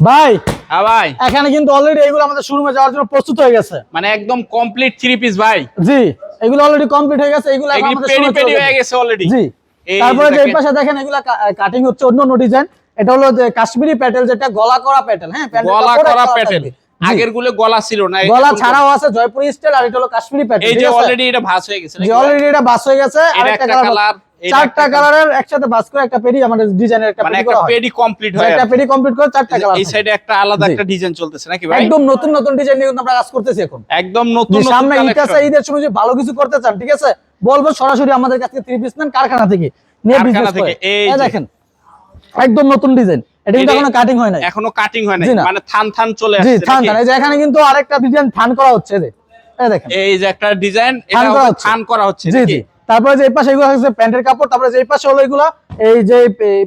ভাই হ্যাঁ ভাই। এখানে কিন্তু অলরেডি এগুলো আমাদের শোরুমে যাওয়ার জন্য প্রস্তুত হয়ে গেছে। মানে একদম কমপ্লিট থ্রি পিস ভাই। জি এগুলো অলরেডি কমপ্লিট হয়ে গেছে এগুলো এখন আমাদের পেডি পেডি হয়ে গেছে অলরেডি জি তারপরে যে এই পাশে দেখেন এগুলা কাটিং হচ্ছে অন্য অন্য ডিজাইন এটা হলো যে কাশ্মীরি প্যাটেল যেটা গলা করা প্যাটেল হ্যাঁ? গলা করা প্যাটার্ন আগেরগুলো গলা ছিল না গলা ছাড়াও আছে জয়পুরি স্টাইল আর এটা হলো কাশ্মীরি প্যাটেল এই যে অলরেডি এটা ভাঁজ হয়ে গেছে অলরেডি এটা বাস হয়ে গেছে। আরেকটা একটা কালার চারটা কালারের একসাথে বাস করে একটা পেডি আমাদের ডিজাইনের একটা মানে পেডি একটা করা পেডি কমপ্লিট হয় একটা পেডি কমপ্লিট করে চারটা কালার এই সাইডে একটা আলাদা একটা ডিজাইন চলতেছে নাকি ভাই? একদম নতুন নতুন ডিজাইন নিয়ে আমরা কাজ করতেছি এখন। একদম নতুন সামনে ঈদ আছে collection। ঈদের সময় যদি ভালো কিছু করতে চান ঠিক আছে? বলব সরাসরি আমাদের কাছে থ্রি পিস নেন কারখানা থেকে। নিয়ে বিজনেস থেকে এই দেখেন একদম নতুন ডিজাইন এটা কিন্তু এখনও কাটিং হয় নাই। এখনও কাটিং হয় না। মানে থান থান চলে জি থান থান। এই যে এখানে কিন্তু আরেকটা ডিজাইন থান করা হচ্ছে এই যে। এই দেখেন। এই যে একটা ডিজাইন এটা করা। থান করা হচ্ছে জি নাকি? জি। তারপরে যে এই পাশে এগুলো হচ্ছে প্যান্টের কাপড় তারপরে যে এই পাশে হলো এগুলো এই যে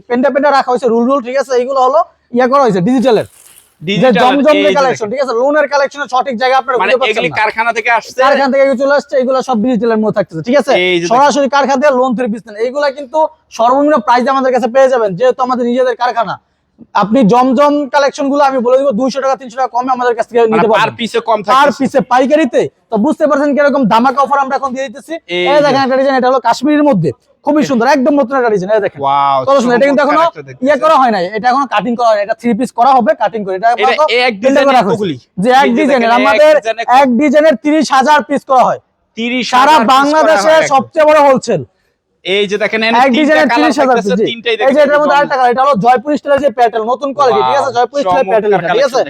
পেন্টা পেন্টা রাখা হয়েছে রুল রুল ঠিক আছে? এইগুলো হলো ইয়া করা হয়েছে ডিজিটালের। যে Digital, জমজম এই যে কালেকশন ঠিক আছে? লোনের কালেকশনের সঠিক জায়গা আপনারা মানে খুঁজে পাচ্ছেন এগুলি না। কারখানা থেকে আসছে? কারখানা থেকে চলে আসছে এগুলো সব ডিজিটালের মধ্যে থাকতেছে ঠিক আছে? সরাসরি কারখানা থেকে লোন থ্রি পিস এইগুলা কিন্তু সর্বনিম্ন প্রাইস আমাদের কাছে পেয়ে যাবেন যেহেতু আমাদের নিজেদের কারখানা। আপনি জমজম কালেকশনগুলো আমি বলে দিব দুইশো টাকা তিনশো টাকা কমে আমাদের কাছ থেকে নিতে পার পারবেন। পিসে কম পার পিসে পাইকারিতে তো বুঝতে পারছেন কীরকম ধামাকা অফার আমরা এখন দিয়ে দিতেছি। এই দেখেন একটা ডিজাইন এটা হলো কাশ্মীরের মধ্যে। খুবই সুন্দর একদম নতুন একটা ডিজাইন দেখেন। কত সুন্দর এটা কিন্তু এখনও ইয়ে করা হয় নাই এটা এখনও কাটিং করা হয় এটা থ্রি পিস করা হবে কাটিং করে। এটা এক? যে এক ডিজাইনের আমাদের এক ডিজাইনের তিরিশ হাজার পিস করা হয়। 30 সারা বাংলাদেশে সবচেয়ে বড় হোলসেল এই যে দেখেন এক ডিজাইনের পিস এই যে এটার মধ্যে আরেকটা কালার এটা হলো জয়পুর স্টাইলের যে প্যাটার্ন নতুন কোয়ালিটি ঠিক আছে? জয়পুর স্টাইলের প্যাটার্ন ঠিক আছে?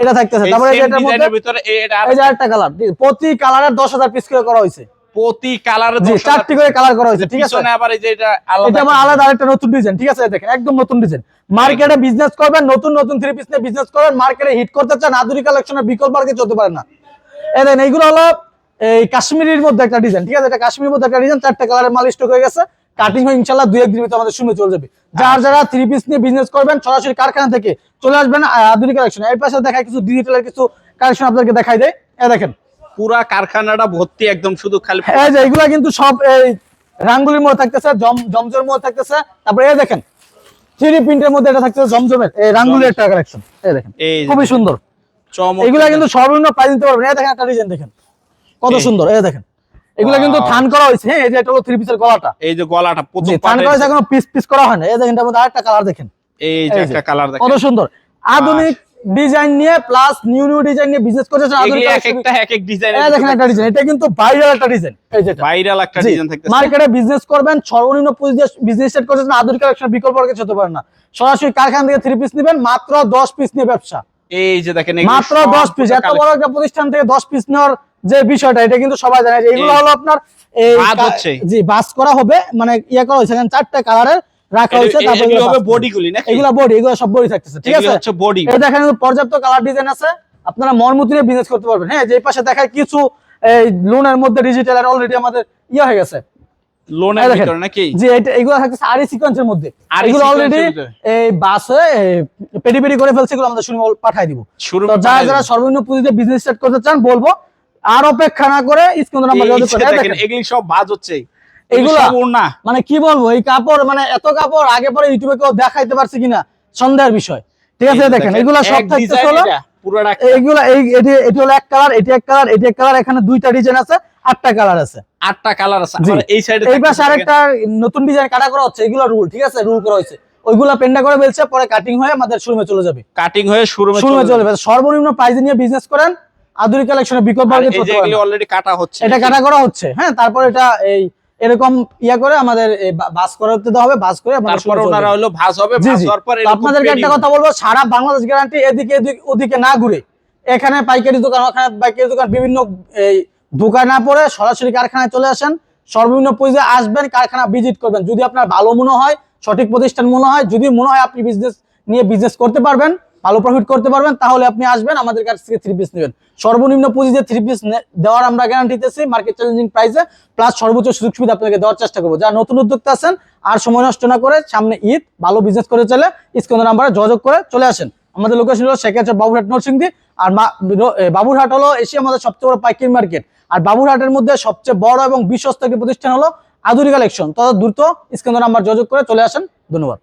এটা থাকতেছে। তারপরে এটার মধ্যে ভিতরে এটা এই যে আরেকটা কালার প্রতি কালারের দশ হাজার পিস করে করা হয়েছে। প্রতি কালারে চারটি করে কালার করা হয়েছে ঠিক আছে? আবার এই যে এটা এটা আলাদা আলাদা আরেকটা নতুন ডিজাইন ঠিক আছে? দেখেন একদম নতুন ডিজাইন মার্কেটে বিজনেস করবেন নতুন নতুন থ্রি পিস নিয়ে বিজনেস করবেন মার্কেটে হিট করতে চান আধুনিক কালেকশনের বিকল্প আর কিছু হতে পারে না। এই দেখেন এইগুলো হলো এই কাশ্মীরির মধ্যে একটা ডিজাইন ঠিক আছে? এটা কাশ্মীরের মধ্যে একটা ডিজাইন চারটা কালারের মাল স্টক হয়ে গেছে। কাটিং হয়ে ইনশাল্লাহ দুই একদিন ভিতরে আমাদের শুনে চলে যাবে। যার যারা থ্রি পিস নিয়ে বিজনেস করবেন সরাসরি কারখানা থেকে চলে আসবেন আধুনিক কালেকশন এর পাশে দেখায় কিছু ডিজিটালের কিছু কালেকশন আপনাদেরকে দেখাই দেয় এই দেখেন। পুরা কারখানাটা ভর্তি একদম শুধু খালি এই যে এগুলা কিন্তু সব এই রাঙ্গুলির মধ্যে থাকতেছে জম জমজমের মধ্যে থাকতেছে। তারপরে এই দেখেন থ্রি প্রিন্টের মধ্যে এটা থাকতেছে জমজমের এই রাঙ্গুলির একটা কালেকশন এই দেখেন খুবই সুন্দর। এগুলা কিন্তু সর্বনিম্ন প্রাইস নিতে পারবেন। এই দেখেন একটা ডিজাইন দেখেন। কত সুন্দর এই দেখেন। এগুলা কিন্তু থান করা হয়েছে হ্যাঁ এই যে এটা হলো থ্রি পিসের গলাটা। এই যে গলাটা প্রথম থান করা হয়েছে এখনও পিস পিস করা হয় না। এই দেখেন এটার মধ্যে আরেকটা কালার দেখেন। এই যে একটা কালার দেখেন। কত সুন্দর। আধুনিক ডিজাইন নিয়ে প্লাস নিউ নিউ ডিজাইন নিয়ে বিজনেস করতেছেন আধুনিক এক একটা এক এক ডিজাইন এই দেখেন একটা ডিজাইন এটা কিন্তু ভাইরাল একটা ডিজাইন এই যেটা ভাইরাল একটা ডিজাইন থাকতেছে। মার্কেটে বিজনেস করবেন সর্বনিম্ন বিজনেস সেট করতেছেন আধুনিক কালেকশন বিকল্প আর কিছু হতে পারে না। সরাসরি কারখানা থেকে থ্রি পিস নেবেন মাত্র দশ পিস নিয়ে ব্যবসা। এই যে দেখেন মাত্র সব দশ পিস এত বড় একটা প্রতিষ্ঠান থেকে দশ পিস নেওয়ার যে বিষয়টা এটা কিন্তু সবাই জানে। এগুলো হলো আপনার এই। জি বাস করা হবে মানে ইয়ে করা হয়েছে চারটা কালারের রাখা হয়েছে এগুলো হবে বডি এগুলো বডি এগুলো সব বডি থাকতেছে ঠিক আছে? হচ্ছে বডি এই দেখেন পর্যাপ্ত কালার ডিজাইন আছে। আপনারা মন মতো নিয়ে বিজনেস করতে পারবেন। হ্যাঁ যে পাশে দেখায় কিছু এই লোনের মধ্যে ডিজিটাল আর অলরেডি আমাদের ইয়ে হয়ে গেছে। লোনের ভিতরে নাকি? যে এটা এগুলো থাকতেছে আরি সিকোয়েন্সের মধ্যে। এগুলো অলরেডি এই বাস হয়ে পেডি পেডি করে ফেলছে এগুলো আমাদের শুনে পাঠাই দিব। তো যারা যারা সর্বনিম্ন পুঁজিতে বিজনেস স্টার্ট করতে চান বলব আর অপেক্ষা না করে স্ক্রিন নাম্বার যোগাযোগ করে। এই দেখেন দেখেন, এগুলি সব বাজ হচ্ছে। এগুলা? না মানে কি বলব এই কাপড় মানে এত কাপড় আগে পরে ইউটিউবে কেউ দেখাইতে পারছে কিনা সন্দেহের বিষয়। ঠিক আছে দেখেন এগুলো সব হলো পুরোটা এই এটি এটি হলো এক কালার এটি এক কালার এটি এক কালার এখানে দুইটা ডিজাইন আছে। আটটা কালার আছে। আটটা কালার আছে। এই সাইডে এই পাশে আরেকটা নতুন ডিজাইন কাটা করা হচ্ছে এগুলো রুল ঠিক আছে? রুল করা হয়েছে। ওইগুলা পেন্ডা করে ফেলছে পরে কাটিং হয়ে আমাদের শোরুমে চলে যাবে। কাটিং হয়ে শুরু শোরুমে চলে যাবে। সর্বনিম্ন প্রাইস নিয়ে বিজনেস করেন আধুনিক কালেকশনের বিকল্প আর কিছু এই হতে পারে এগুলি অলরেডি কাটা হচ্ছে। এটা কাটা করা হচ্ছে হ্যাঁ? তারপর এটা এই এরকম ইয়া করে আমাদের বাস করতে দেওয়া হবে বাস করে আমাদের তারপর ওনারা হলো ভাঁজ হবে জি হওয়ার পর আপনাদেরকে একটা কথা বলব সারা বাংলাদেশ গ্যারান্টি এদিকে এদিকে- ওদিকে না ঘুরে এখানে পাইকারি দোকান ওখানে পাইকারি দোকান বিভিন্ন এই দোকান না পড়ে সরাসরি কারখানায় চলে আসেন। সর্বনিম্ন পুঁজি আসবেন, কারখানা ভিজিট করবেন। যদি আপনার ভালো মনে হয়, সঠিক প্রতিষ্ঠান মনে হয়, যদি মনে হয় আপনি বিজনেস নিয়ে বিজনেস করতে পারবেন, ভালো প্রফিট করতে পারবেন, তাহলে আপনি আসবেন, আমাদের কাছ থেকে থ্রি পিস নেবেন। সর্বনিম্ন পুঁজিতে থ্রি পিস দেওয়ার আমরা গ্যারান্টি দিতেছি মার্কেট চ্যালেঞ্জিং প্রাইসে প্লাস সর্বোচ্চ সুযোগ সুবিধা আপনাকে দেওয়ার চেষ্টা করব। যারা নতুন উদ্যোক্তা আছেন, আর সময় নষ্ট না করে সামনে ঈদ, ভালো বিজনেস করে চলে স্ক্রিনের নাম্বারে যোগাযোগ করে চলে আসেন। আমাদের লোকেশন হলো সেক্ষেত্রে বাবুরহাট নরসিংদী আর বাবুরহাট হলো এশিয়ার মধ্যে সবচেয়ে বড় পাইকারি মার্কেট। আর বাবুরহাটের মধ্যে সবচেয়ে বড় এবং বিশ্বস্ত একটি প্রতিষ্ঠান হলো আধুনিক কালেকশন। তথা দ্রুত স্ক্রিন নাম্বার যোগাযোগ করে চলে আসেন। ধন্যবাদ।